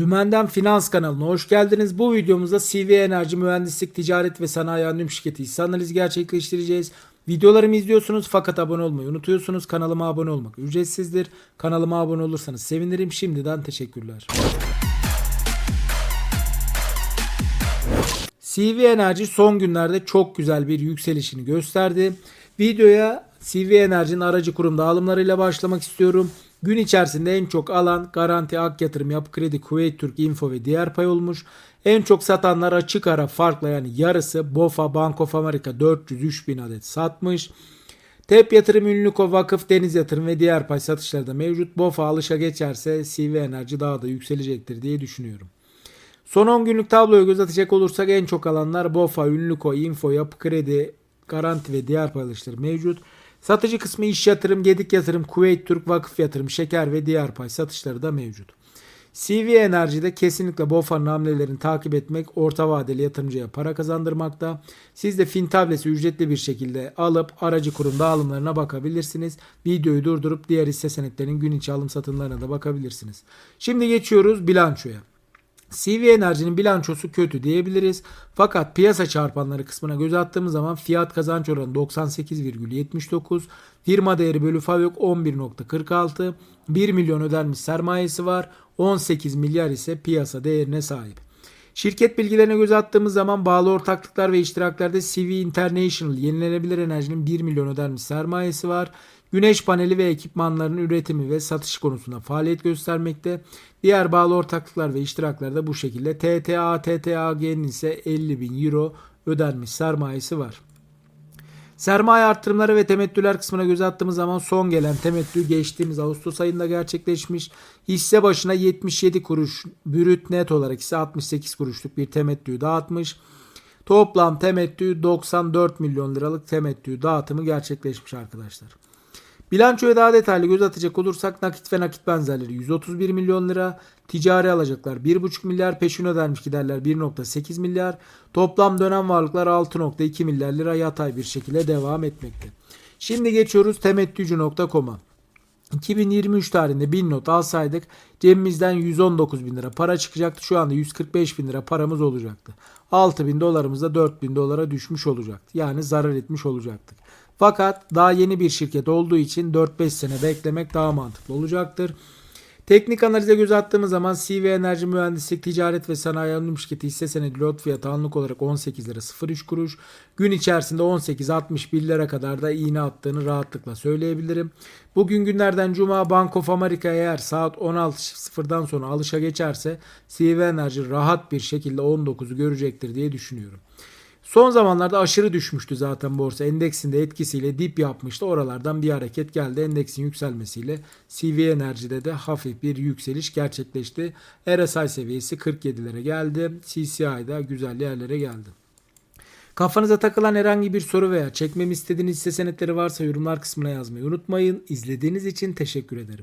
Dümenden Finans kanalına hoş geldiniz. Bu videomuzda CV Enerji Mühendislik Ticaret ve Sanayi Anonim Şirketi hisse analizi gerçekleştireceğiz. Videolarımı izliyorsunuz fakat abone olmayı unutuyorsunuz. Kanalıma abone olmak ücretsizdir. Kanalıma abone olursanız sevinirim. Şimdiden teşekkürler. CV Enerji son günlerde çok güzel bir yükselişini gösterdi. Videoya CV Enerji'nin aracı kurum dağılımlarıyla başlamak istiyorum. Gün içerisinde en çok alan Garanti Ak Yatırım Yapı Kredi Kuveyt Türk Info ve diğer pay olmuş. En çok satanlar açık ara farkla yani yarısı BOFA Bank of America 403 bin adet satmış. TEP Yatırım Ünlüko Vakıf Deniz Yatırım ve diğer pay satışları da mevcut. BOFA alışa geçerse CV Enerji daha da yükselecektir diye düşünüyorum. Son 10 günlük tabloya göz atacak olursak en çok alanlar BOFA, Ünlüko, Info, Yapı Kredi, Garanti ve diğer paylaşları mevcut. Satıcı kısmı iş yatırım, gedik yatırım, Kuveyt Türk Vakıf yatırım, şeker ve diğer pay satışları da mevcut. CV Enerji'de kesinlikle BOFA'nın hamlelerini takip etmek orta vadeli yatırımcıya para kazandırmakta. Siz de fin tablesi ücretli bir şekilde alıp aracı kurum dağılımlarına bakabilirsiniz. Videoyu durdurup diğer hisse senetlerinin gün içi alım satımlarına da bakabilirsiniz. Şimdi geçiyoruz bilançoya. CV Enerji'nin bilançosu kötü diyebiliriz. Fakat piyasa çarpanları kısmına göz attığımız zaman fiyat kazanç oranı 98,79, firma değeri bölü FAVÖK 11,46, 1 milyon ödenmiş sermayesi var, 18 milyar ise piyasa değerine sahip. Şirket bilgilerine göz attığımız zaman bağlı ortaklıklar ve iştiraklerde CV International yenilenebilir enerjinin 1 milyon ödenmiş sermayesi var. Güneş paneli ve ekipmanlarının üretimi ve satış konusunda faaliyet göstermekte. Diğer bağlı ortaklıklar ve iştiraklar da bu şekilde. TTA, TTAG'nin ise 50 bin euro ödenmiş sermayesi var. Sermaye arttırımları ve temettüler kısmına göz attığımız zaman son gelen temettü geçtiğimiz Ağustos ayında gerçekleşmiş. Hisse başına 77 kuruş, brüt net olarak ise 68 kuruşluk bir temettü dağıtmış. Toplam temettü 94 milyon liralık temettü dağıtımı gerçekleşmiş arkadaşlar. Bilançoya daha detaylı göz atacak olursak nakit ve nakit benzerleri 131 milyon lira, ticari alacaklar 1,5 milyar, peşin ödenmiş giderler 1,8 milyar, toplam dönem varlıklar 6,2 milyar lira yatay bir şekilde devam etmekte. Şimdi geçiyoruz temettücü.com'a. 2023 tarihinde 1000 not alsaydık cebimizden 119 bin lira para çıkacaktı. Şu anda 145 bin lira paramız olacaktı. 6 bin dolarımız da 4 bin dolara düşmüş olacaktı. Yani zarar etmiş olacaktık. Fakat daha yeni bir şirket olduğu için 4-5 sene beklemek daha mantıklı olacaktır. Teknik analize göz attığımız zaman CV Enerji Mühendislik Ticaret ve Sanayi Anonim Şirketi hisse senedi lot fiyatı anlık olarak 18 lira 03 kuruş. Gün içerisinde 18.61 lira kadar da iğne attığını rahatlıkla söyleyebilirim. Bugün günlerden Cuma Bank of America eğer saat 16.00'dan sonra alışa geçerse CV Enerji rahat bir şekilde 19'u görecektir diye düşünüyorum. Son zamanlarda aşırı düşmüştü zaten borsa. Endeksin de etkisiyle dip yapmıştı. Oralardan bir hareket geldi. Endeksin yükselmesiyle CV Enerji'de de hafif bir yükseliş gerçekleşti. RSI seviyesi 47'lere geldi. CCI'da güzel yerlere geldi. Kafanıza takılan herhangi bir soru veya çekmemi istediğiniz hisse senetleri varsa yorumlar kısmına yazmayı unutmayın. İzlediğiniz için teşekkür ederim.